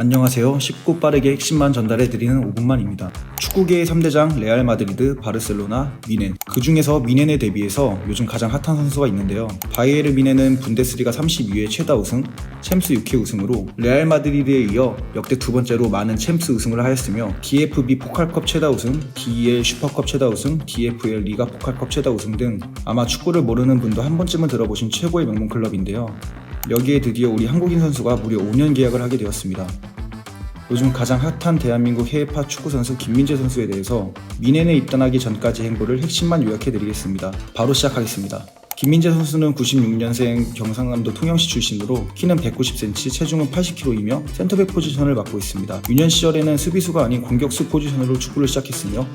안녕하세요. 쉽고 빠르게 핵심만 전달해드리는 5분만입니다. 축구계의 3대장 레알 마드리드, 바르셀로나, 미넨. 그 중에서 미넨에 대비해서 요즘 가장 핫한 선수가 있는데요. 바이에르 미넨은 분데스리가 32회 최다 우승, 챔스 6회 우승으로 레알 마드리드에 이어 역대 두 번째로 많은 챔스 우승을 하였으며 DFB 포칼컵 최다 우승, DEL 슈퍼컵 최다 우승, DFL 리가 포칼컵 최다 우승 등 아마 축구를 모르는 분도 한 번쯤은 들어보신 최고의 명문 클럽인데요. 여기에 드디어 우리 한국인 선수가 무려 5년 계약을 하게 되었습니다. 요즘 가장 핫한 대한민국 해외파 축구 선수 김민재 선수에 대해서 미넨에 입단하기 전까지 행보를 핵심만 요약해드리겠습니다. 바로 시작하겠습니다. 김민재 선수는 96년생 경상남도 통영시 출신으로 키는 190cm, 체중은 80kg이며 센터백 포지션을 맡고 있습니다. 유년 시절에는 수비수가 아닌 공격수 포지션으로 축구를 시작했으며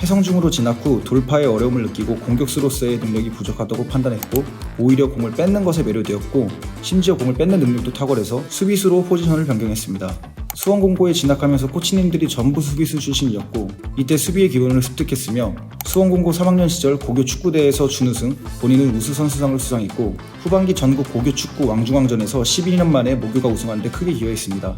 해성 중으로 진학 후 돌파에 어려움을 느끼고 공격수로서의 능력이 부족하다고 판단했고 오히려 공을 뺏는 것에 매료되었고 심지어 공을 뺏는 능력도 탁월해서 수비수로 포지션을 변경했습니다. 수원공고에 진학하면서 코치님들이 전부 수비수 출신이었고 이때 수비의 기본을 습득했으며 수원공고 3학년 시절 고교 축구대회에서 준우승, 본인은 우수 선수상을 수상했고 후반기 전국 고교 축구 왕중왕전에서 12년 만에 모교가 우승한 데 크게 기여했습니다.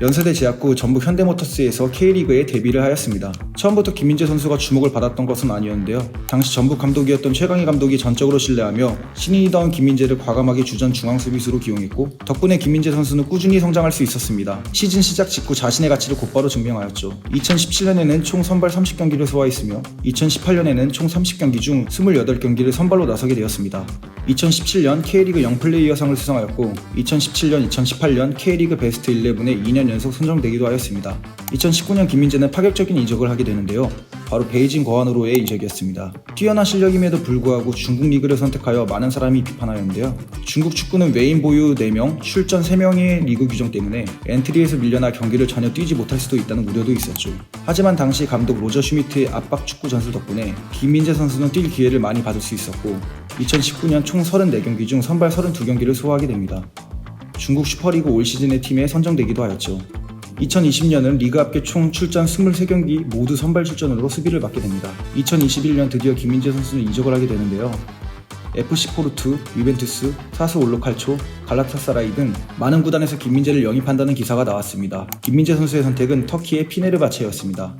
연세대 재학 후 전북 현대모터스에서 K리그에 데뷔를 하였습니다. 처음부터 김민재 선수가 주목을 받았던 것은 아니었는데요. 당시 전북 감독이었던 최강희 감독이 전적으로 신뢰하며 신인이던 김민재를 과감하게 주전 중앙 수비수로 기용했고 덕분에 김민재 선수는 꾸준히 성장할 수 있었습니다. 시즌 시작 직후 자신의 가치를 곧바로 증명하였죠. 2017년에는 총 선발 30경기를 소화했으며 2018년에는 총 30경기 중 28경기를 선발로 나서게 되었습니다. 2017년 K리그 영플레이어상을 수상하였고 2017년, 2018년 K리그 베스트 11에 2년 연속 선정되기도 하였습니다. 2019년 김민재는 파격적인 이적을 하게 되는데요. 바로 베이징 거한으로의 이적이었습니다. 뛰어난 실력임에도 불구하고 중국 리그를 선택하여 많은 사람이 비판하였는데요. 중국 축구는 외인 보유 4명, 출전 3명의 리그 규정 때문에 엔트리에서 밀려나 경기를 전혀 뛰지 못할 수도 있다는 우려도 있었죠. 하지만 당시 감독 로저 슈미트의 압박 축구 전술 덕분에 김민재 선수는 뛸 기회를 많이 받을 수 있었고 2019년 총 34경기 중 선발 32경기를 소화하게 됩니다. 중국 슈퍼리그 올 시즌의 팀에 선정되기도 하였죠. 2020년은 리그 합계 총 출전 23경기 모두 선발 출전으로 수비를 맡게 됩니다. 2021년 드디어 김민재 선수는 이적을 하게 되는데요. FC 포르투, 유벤투스, 사스 올로칼초, 갈라타사라이 등 많은 구단에서 김민재를 영입한다는 기사가 나왔습니다. 김민재 선수의 선택은 터키의 피네르바체였습니다.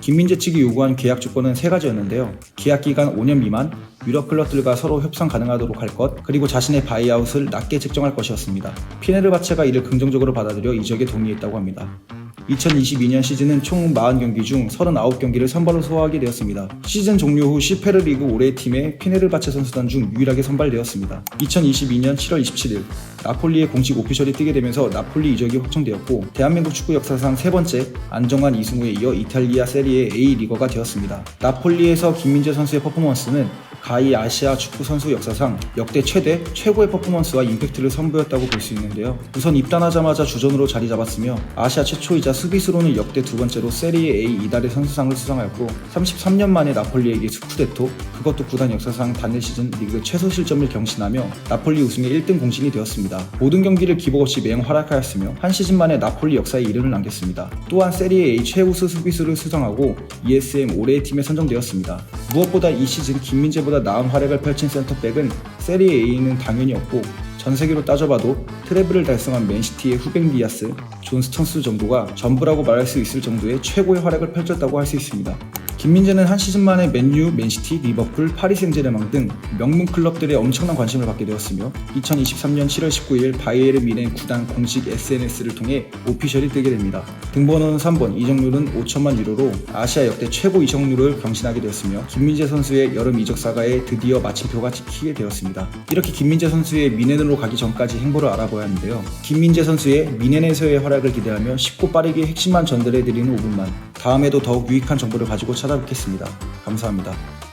김민재 측이 요구한 계약 조건은 세 가지였는데요. 계약 기간 5년 미만, 유럽 클럽들과 서로 협상 가능하도록 할 것, 그리고 자신의 바이아웃을 낮게 책정할 것이었습니다. 피네르바체가 이를 긍정적으로 받아들여 이적에 동의했다고 합니다. 2022년 시즌은 총 40경기 중 39경기를 선발로 소화하게 되었습니다. 시즌 종료 후 시페르 리그 올해 팀의 피네르바체 선수단 중 유일하게 선발되었습니다. 2022년 7월 27일 나폴리의 공식 오피셜이 뜨게 되면서 나폴리 이적이 확정되었고 대한민국 축구 역사상 세 번째 안정환 이승우에 이어 이탈리아 세리에 A 리거가 되었습니다. 나폴리에서 김민재 선수의 퍼포먼스는 가히 아시아 축구 선수 역사상 역대 최대 최고의 퍼포먼스와 임팩트를 선보였다고 볼 수 있는데요. 우선 입단하자마자 주전으로 자리 잡았으며 아시아 최초이자 수비수로는 역대 두 번째로 세리에 A 이달의 선수상을 수상하였고 33년 만에 나폴리에게 스쿠데토 그것도 구단 역사상 단일 시즌 리그 최소 실점을 경신하며 나폴리 우승의 1등 공신이 되었습니다. 모든 경기를 기복 없이 맹활약하였으며 한 시즌 만에 나폴리 역사에 이름을 남겼습니다. 또한 세리에 A 최우수 수비수를 수상하고 ESM 올해의 팀에 선정되었습니다. 무엇보다 이 시즌 김민재보다 나은 활약을 펼친 센터백은 세리에 A는 당연히 없고 전 세계로 따져봐도 트래블을 달성한 맨시티의 후백 디아스, 존 스턴스 정도가 전부라고 말할 수 있을 정도의 최고의 활약을 펼쳤다고 할 수 있습니다. 김민재는 한 시즌 만에 맨유, 맨시티, 리버풀, 파리 생제르맹 등 명문 클럽들의 엄청난 관심을 받게 되었으며 2023년 7월 19일 바이에르 미넨 구단 공식 SNS를 통해 오피셜이 뜨게 됩니다. 등번호는 3번, 이적료는 5천만 유로로 아시아 역대 최고 이적료를 경신하게 되었으며 김민재 선수의 여름 이적 사가에 드디어 마침표가 찍히게 되었습니다. 이렇게 김민재 선수의 미넨으로 가기 전까지 행보를 알아봐야 하는데요. 김민재 선수의 미넨에서의 활약을 기대하며 쉽고 빠르게 핵심만 전달해드리는 5분만 다음에도 더욱 유익한 정보를 가지고 찾아뵙겠습니다. 감사합니다.